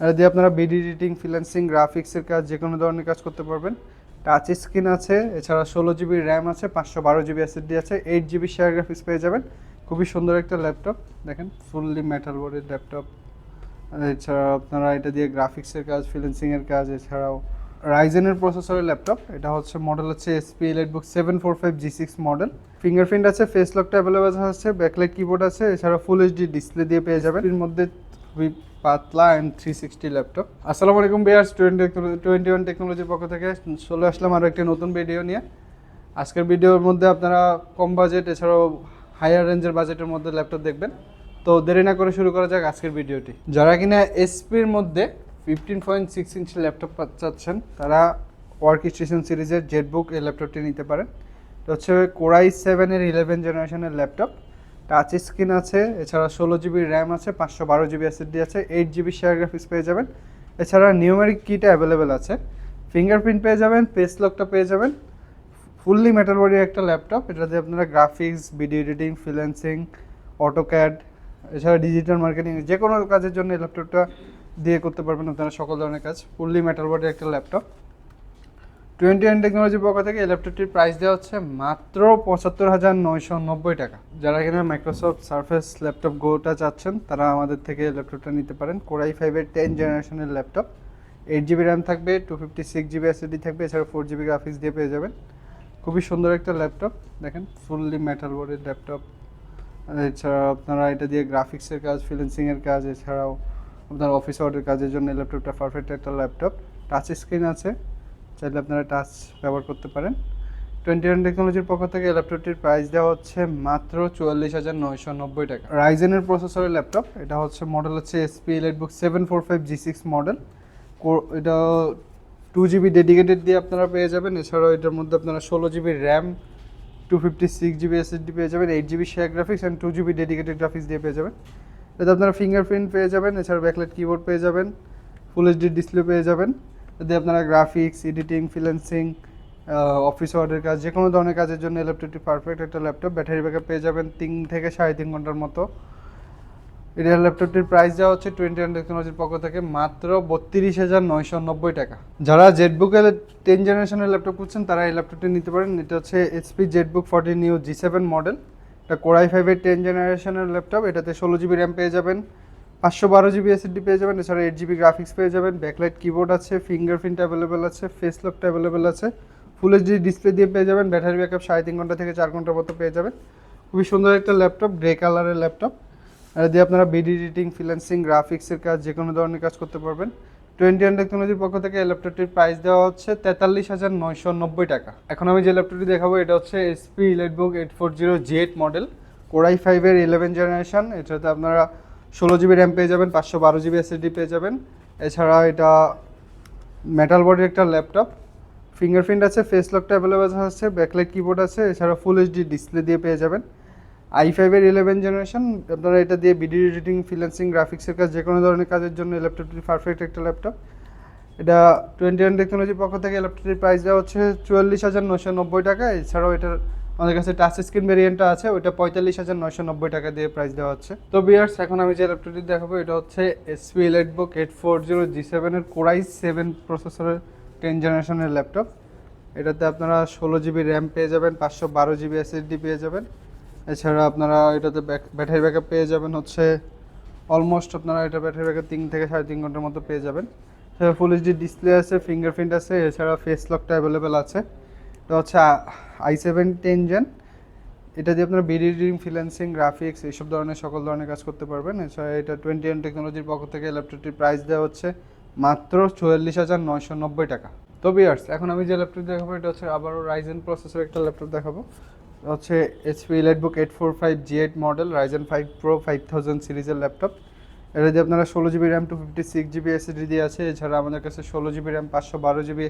এটা দিয়ে আপনারা বিডি এডিটিং ফ্রিল্যান্সিং গ্রাফিক্সের কাজ যে কোনো ধরনের কাজ করতে পারবেন। টাচ স্ক্রিন আছে, এছাড়া ষোলো জিবি র্যাম আছে, পাঁচশো বারো জিবি এসএসডি আছে এইট জিবি শেয়ার গ্রাফিক্স পেয়ে যাবেন। খুবই সুন্দর একটা ল্যাপটপ দেখেন ফুললি মেটাল বোর্ডের ল্যাপটপ এছাড়া আপনারা এটা দিয়ে গ্রাফিক্সের কাজ ফ্রিল্যান্সিংয়ের কাজ, এছাড়াও রাইজেনের প্রসেসরের ল্যাপটপ এটা হচ্ছে মডেল হচ্ছে HP book seven four five G six model fingerprint আছে ফেস লকটা অ্যাভেলেবেল আছে ব্যাকলাইট কিবোর্ড আছে, এছাড়া ফুল এইচডি ডিসপ্লে দিয়ে পেয়ে যাবেন। এর মধ্যে খুবই পাতলা অ্যান্ড থ্রি সিক্সটি ল্যাপটপ আসসালামু আলাইকুম বিয়ার্স টোয়েন্টি টোয়েন্টি ওয়ান টেকনোলজির পক্ষ থেকে চলে আসলাম আরও একটি নতুন ভিডিও নিয়ে। আজকের ভিডিওর মধ্যে আপনারা কম বাজেট এছাড়াও হায়ার রেঞ্জের বাজেটের মধ্যে ল্যাপটপ দেখবেন। তো দেরি না করে শুরু করা যাক আজকের ভিডিওটি যারা কিনা এসপির মধ্যে fifteen point six inch laptop চাচ্ছেন, তারা ওয়ার্ক স্টেশন সিরিজের জেটবুক এই ল্যাপটপটি নিতে পারেন। এটা হচ্ছে কোরাই সেভেনের ইলেভেন জেনারেশনের ল্যাপটপ টাচ স্ক্রিন আছে, এছাড়া ষোলো জিবি র্যাম আছে, পাঁচশো বারো জিবি এসএসডি আছে এইট জিবি শেয়ার গ্রাফিক্স পেয়ে যাবেন। এছাড়া নিউমেরিক কিটা অ্যাভেলেবেল আছে। ফিঙ্গারপ্রিন্ট পেয়ে যাবেন পেস লকটা পেয়ে যাবেন। ফুললি মেটাল বডির একটা ল্যাপটপ এটাতে আপনারা graphics video editing freelancing AutoCAD এছাড়া ডিজিটাল মার্কেটিং যে কোনো কাজের জন্য এই ল্যাপটপটা দিয়ে করতে পারবেন আপনারা সকল ধরনের কাজ। ফুললি মেটাল বডির একটা ল্যাপটপ টোয়েন্টি ওয়ান টেকনোলজির পক্ষ থেকে এই ল্যাপটপটির প্রাইস দেওয়া হচ্ছে মাত্র পঁচাত্তর হাজার নয়শো নব্বই টাকা। যারা কিনা মাইক্রোসফট সার্ফেস ল্যাপটপ গোটা চাচ্ছেন, তারা আমাদের থেকে ল্যাপটপটা নিতে পারেন। কোরাই ফাইভের টেন জেনারেশনের ল্যাপটপ। এইট জিবি র্যাম থাকবে two fifty six GB SSD থাকবে এছাড়া ফোর জিবি গ্রাফিক্স দিয়ে পেয়ে যাবেন। খুবই সুন্দর একটা ল্যাপটপ। দেখেন ফুললি মেটাল বোর্ডের ল্যাপটপ। এছাড়া আপনারা এটা দিয়ে গ্রাফিক্সের কাজ ফ্রিল্যান্সিংয়ের কাজ, এছাড়াও আপনার অফিস ওয়ার্কের কাজের জন্য ল্যাপটপটা পারফেক্ট একটা ল্যাপটপ। টাচ স্ক্রিন আছে। চাইলে আপনারা টাচ ব্যবহার করতে পারেন। টোয়েন্টি ওয়ান টেকনোলজির পক্ষ থেকে ল্যাপটপটির প্রাইস দেওয়া হচ্ছে মাত্র চুয়াল্লিশ হাজার নয়শো নব্বই টাকা। রাইজেনের প্রসেসরের ল্যাপটপ এটা হচ্ছে মডেল হচ্ছে HP book seven four five G six model এটা টু জিবি ডেডিকেটেড দিয়ে আপনারা পেয়ে যাবেন। এছাড়াও এটার মধ্যে আপনারা ষোলো GB RAM two fifty six GB SSD পেয়ে যাবেন eight GB share graphics and two GB dedicated graphics দিয়ে পেয়ে যাবেন। এতে আপনারা ফিঙ্গারপ্রিন্ট পেয়ে যাবেন এছাড়া ব্যাকলাইট কিবোর্ড পেয়ে যাবেন ফুল এইচডি ডিসপ্লে পেয়ে যাবেন। এতে আপনারা গ্রাফিক্স এডিটিং ফ্রিল্যান্সিং অফিস ওয়ার্ডের কাজ যে কোনো ধরনের কাজের জন্য ল্যাপটপটি পারফেক্ট একটা ল্যাপটপ ব্যাটারি ব্যাকআপ পেয়ে যাবেন তিন থেকে সাড়ে তিন ঘণ্টার মতো। এটা ল্যাপটপটির প্রাইস দেওয়া হচ্ছে টোয়েন্টি ওয়ান টেকনোলজির পক্ষ থেকে মাত্র বত্রিশ হাজার নয়শো নব্বই টাকা। যারা জেটবুকের টেন জেনারেশনের ল্যাপটপ খুঁজছেন, তারা এই ল্যাপটপটি নিতে পারেন। এটা হচ্ছে HP EliteBook forty new G seven model এটা কোরাই ফাইভের টেন জেনারেশনের ল্যাপটপ এটাতে ষোলো জিবি র্যাম পেয়ে যাবেন। পাঁচশো বারো জিবি এসএসডি পেয়ে যাবেন, এছাড়া এইট জিবি গ্রাফিক্স পেয়ে যাবেন ব্যাকলাইট কিবোর্ড আছে ফিঙ্গারপ্রিন্ট অ্যাভেলেবেল আছে ফেস লকটা অ্যাভেলেবেল আছে ফুল এইচডি ডিসপ্লে দিয়ে পেয়ে যাবেন ব্যাটারি ব্যাকআপ সাড়ে তিন ঘণ্টা থেকে চার ঘণ্টার মতো পেয়ে যাবেন। খুবই সুন্দর একটা ল্যাপটপ গ্রে কালারের ল্যাপটপ আর দিয়ে আপনারা ভিডিও এডিটিং ফ্রিল্যান্সিং গ্রাফিক্সের কাজ যে কোনো ধরনের কাজ করতে পারবেন। টোয়েন্টি ওয়ান টেকনোলজির পক্ষ থেকে এই ল্যাপটপটির প্রাইস দেওয়া হচ্ছে তেতাল্লিশ হাজার নয়শো নব্বই টাকা। এখন আমি যে ল্যাপটপটি দেখাবো, এটা হচ্ছে HP EliteBook eight four zero Z model Core i ফাইভের ইলেভেন জেনারেশন এটাতে আপনারা ষোলো জিবি র্যাম পেয়ে যাবেন, পাঁচশো বারো জিবি এসএসডি পেয়ে যাবেন। এছাড়া এটা মেটাল বডির একটা ল্যাপটপ ফিঙ্গারপ্রিন্ট আছে ফেস লকটা অ্যাভেলেবেল আছে ব্যাকলাইট কিবোর্ড আছে, এছাড়া ফুল এইচডি ডিসপ্লে দিয়ে পেয়ে যাবেন। আই ফাইভের ইলেভেন জেনারেশন আপনারা এটা দিয়ে ভিডিও এডিটিং ফ্রিল্যান্সিং গ্রাফিক্সের কাজ যে কোনো ধরনের কাজের জন্য ল্যাপটপটি পারফেক্ট একটা ল্যাপটপ এটা টোয়েন্টি ওয়ান টেকনোলজির পক্ষ থেকে ল্যাপটপটির প্রাইস দেওয়া হচ্ছে চুয়াল্লিশ হাজার নশো নব্বই টাকা, এছাড়াও এটার আমাদের কাছে টাচ স্ক্রিন ভেরিয়েন্টটা আছে, ওইটা পঁয়তাল্লিশ হাজার নয়শো নব্বই টাকা দিয়ে প্রাইস দেওয়া হচ্ছে। তো বিয়ার্স এখন আমি যে ল্যাপটপটি দেখাবো, এটা হচ্ছে HP EliteBook eight four zero G সেভেনের কোরাই সেভেন প্রসেসরের টেন জেনারেশনের ল্যাপটপ এটাতে আপনারা ষোলো জিবি র্যাম পেয়ে যাবেন, পাঁচশো বারো জিবি এসএসডি পেয়ে যাবেন। এছাড়া আপনারা এটাতে ব্যাটারি ব্যাকআপ পেয়ে যাবেন হচ্ছে অলমোস্ট আপনারা এটা ব্যাটারি ব্যাকআপ তিন থেকে সাড়ে তিন ঘণ্টার মতো পেয়ে যাবেন। ফুল এইচডি ডিসপ্লে আছে ফিঙ্গারপ্রিন্ট আছে, এছাড়া ফেস লকটা অ্যাভেলেবেল আছে। এটা হচ্ছে আই সেভেন টেন জেন এটা দিয়ে আপনারা ভিডিও এডিটিং ফ্রিল্যান্সিং গ্রাফিক্স এইসব ধরনের, সকল ধরনের কাজ করতে পারবেন। এছাড়া এটা টোয়েন্টি ওয়ান টেকনোলজির পক্ষ থেকে ল্যাপটপটির প্রাইস দেওয়া হচ্ছে মাত্র চুয়াল্লিশ হাজার নয়শো নব্বই টাকা। তো বিয়ার্স এখন আমি যে ল্যাপটপ দেখাবো, এটা হচ্ছে আবারও রাইজেন প্রসেসর একটা ল্যাপটপ দেখাবো। হচ্ছে HP EliteBook eight four five G eight model Ryzen five pro five thousand সিরিজের ল্যাপটপ এটা দিয়ে আপনারা ষোলো GB RAM two fifty six GB SSD দিয়ে আছে। এছাড়া আমাদের কাছে ষোলো জিবি র্যাম পাঁচশো বারো জিবি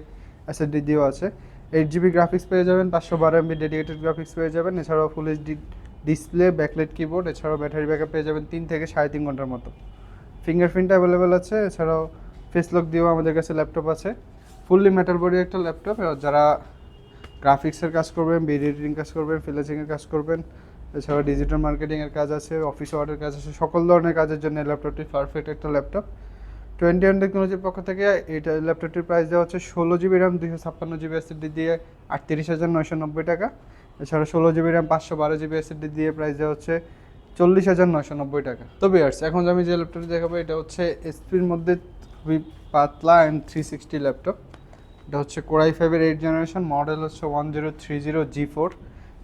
এসএসডি দিয়েও আছে। এইট জিবি গ্রাফিক্স পেয়ে যাবেন, পাঁচশো বারো এমবি ডেডিকেটেড গ্রাফিক্স পেয়ে যাবেন, এছাড়াও full HD display backlight keyboard এছাড়াও ব্যাটারি ব্যাকআপ পেয়ে যাবেন তিন থেকে সাড়ে তিন ঘণ্টার মতো। ফিঙ্গারপ্রিন্ট অ্যাভেলেবেল আছে, এছাড়াও ফেস লক দিয়েও আমাদের কাছে ল্যাপটপ আছে। ফুললি মেটাল বডি একটা ল্যাপটপ যারা গ্রাফিক্সের কাজ করবেন ভিডিও এডিটিং কাজ করবেন ফ্রিল্যান্সিংয়ের কাজ করবেন এছাড়া ডিজিটাল মার্কেটিংয়ের কাজ আছে অফিস ওয়ার্ডের কাজ আছে, সকল ধরনের কাজের জন্য ল্যাপটপটি পারফেক্ট একটা ল্যাপটপ টোয়েন্টি ওয়ান টেকনোলজির পক্ষ থেকে এটা ল্যাপটপটির প্রাইস দেওয়া হচ্ছে ষোলো জিবি র্যাম দুশো ছাপ্পান্ন জিবি এসএসডি দিয়ে আটত্রিশ হাজার নয়শো নব্বই টাকা। এছাড়া ষোলো জিবি র্যাম পাঁচশো বারো জিবি এসএসডি দিয়ে প্রাইস দেওয়া হচ্ছে চল্লিশ হাজার নয়শো নব্বই টাকা। তো বিয়ার্স এখন আমি যে ল্যাপটপটি দেখাবো, এটা হচ্ছে এসপির মধ্যে খুবই পাতলা অ্যান্ড থ্রি সিক্সটি ল্যাপটপ। এটা হচ্ছে কোরাই ফাইভের এইট জেনারেশন মডেল হচ্ছে one zero three zero G four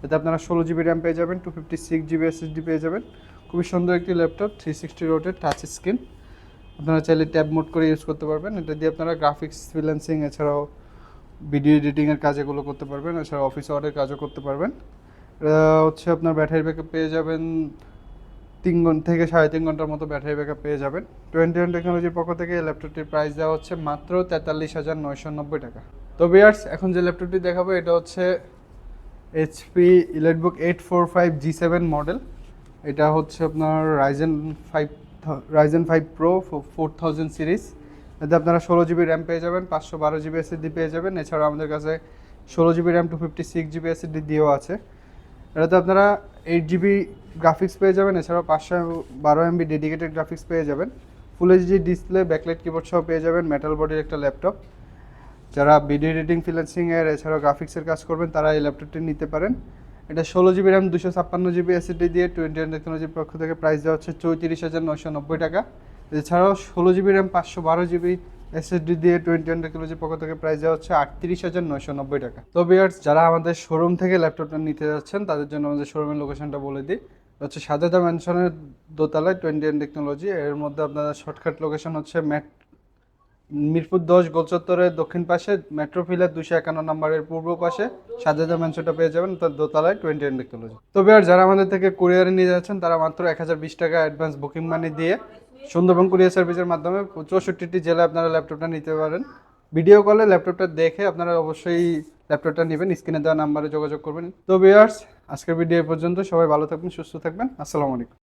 এতে আপনারা ষোলো জিবি র্যাম পেয়ে যাবেন two fifty six GB SSD পেয়ে যাবেন। খুবই সুন্দর একটি ল্যাপটপ থ্রি সিক্সটি রোটের টাচ স্ক্রিন আপনারা চাইলে ট্যাব মোড করে ইউজ করতে পারবেন। এটা দিয়ে আপনারা গ্রাফিক্স ফ্রিল্যান্সিং এছাড়াও ভিডিও এডিটিংয়ের কাজ এগুলো করতে পারবেন এছাড়া অফিস ওয়ার্ডের কাজও করতে পারবেন। এটা হচ্ছে আপনার ব্যাটারি ব্যাকআপ পেয়ে যাবেন, তিন ঘণ্টা থেকে সাড়ে তিন ঘণ্টার মতো ব্যাটারি ব্যাকআপ পেয়ে যাবেন। টোয়েন্টি ওয়ান টেকনোলজির পক্ষ থেকে এই ল্যাপটপটির প্রাইস দেওয়া হচ্ছে মাত্র তেতাল্লিশ হাজার নয়শো নব্বই টাকা। তো বিয়ার্স এখন যে ল্যাপটপটি দেখাবো, এটা হচ্ছে HP EliteBook eight four five G seven model এটা হচ্ছে আপনার Ryzen five Ryzen five pro four thousand series এতে আপনারা ষোলো জিবি র্যাম পেয়ে যাবেন, পাঁচশো বারো জিবি এসএসডি পেয়ে যাবেন। এছাড়া আমাদের কাছে ষোলো GB RAM two fifty six GB SSD দিয়েও আছে। এটাতে আপনারা এইট জিবি গ্রাফিক্স পেয়ে যাবেন, এছাড়াও পাঁচশো বারো এমবি ডেডিকেটেড গ্রাফিক্স পেয়ে যাবেন। Full HD display backlight keyboard সহ পেয়ে যাবেন মেটাল বডির একটা ল্যাপটপ যারা ভিডিও এডিটিং ফ্রিল্যান্সিংয়ের এছাড়াও গ্রাফিক্সের কাজ করবেন, তারা এই ল্যাপটপটি নিতে পারেন। এটা ষোলো জিবি র্যাম দুশো ছাপ্পান্ন জিবি এসএসডি দিয়ে টোয়েন্টি ওয়ান টেকনোলজির পক্ষ থেকে প্রাইস দেওয়া হচ্ছে চৌত্রিশ হাজার নয়শো নব্বই টাকা। এছাড়াও ষোলো জিবি র্যাম পাঁচশো বারো জিবি এসএসডি দিয়ে টোয়েন্টি ওয়ান টেকনোলজির পক্ষ থেকে প্রাইস দেওয়া হচ্ছে আটত্রিশ হাজার নয়শো নব্বই টাকা। তো বিয়ার্স যারা আমাদের শোরুম থেকে ল্যাপটপটা নিতে যাচ্ছেন, তাদের জন্য আমাদের শোরুমের লোকেশনটা বলে দিই। হচ্ছে সাজাদা ম্যানশনের দোতলায় টোয়েন্টি ওয়ান টেকনোলজি এর মধ্যে আপনার শর্টকাট লোকেশন হচ্ছে ম্যাট মিরপুর দশ গোলচত্বরের দক্ষিণ পাশে মেট্রো ফিলার দুশো একান্ন নম্বরের পূর্ব পাশে সাজাদা ম্যানশনটা পেয়ে যাবেন, তার দোতলায় টোয়েন্টি ওয়ান টেকনোলজি তবে আর যারা আমাদের থেকে কুরিয়ারে নিয়ে যাচ্ছেন, তারা মাত্র এক হাজার বিশ টাকা অ্যাডভান্স বুকিং মানি দিয়ে সুন্দরবন কুরিয়ার সার্ভিসের মাধ্যমে চৌষট্টিটি জেলায় আপনারা ল্যাপটপটা নিতে পারেন। ভিডিও কলে ল্যাপটপটা দেখে আপনারা অবশ্যই ল্যাপটপটা নেবেন স্ক্রিনে দেওয়া নাম্বারে যোগাযোগ করবেন। তো বিয়ার্স আজকের ভিডিও পর্যন্ত। সবাই ভালো থাকবেন, সুস্থ থাকবেন। আসসালামু আলাইকুম।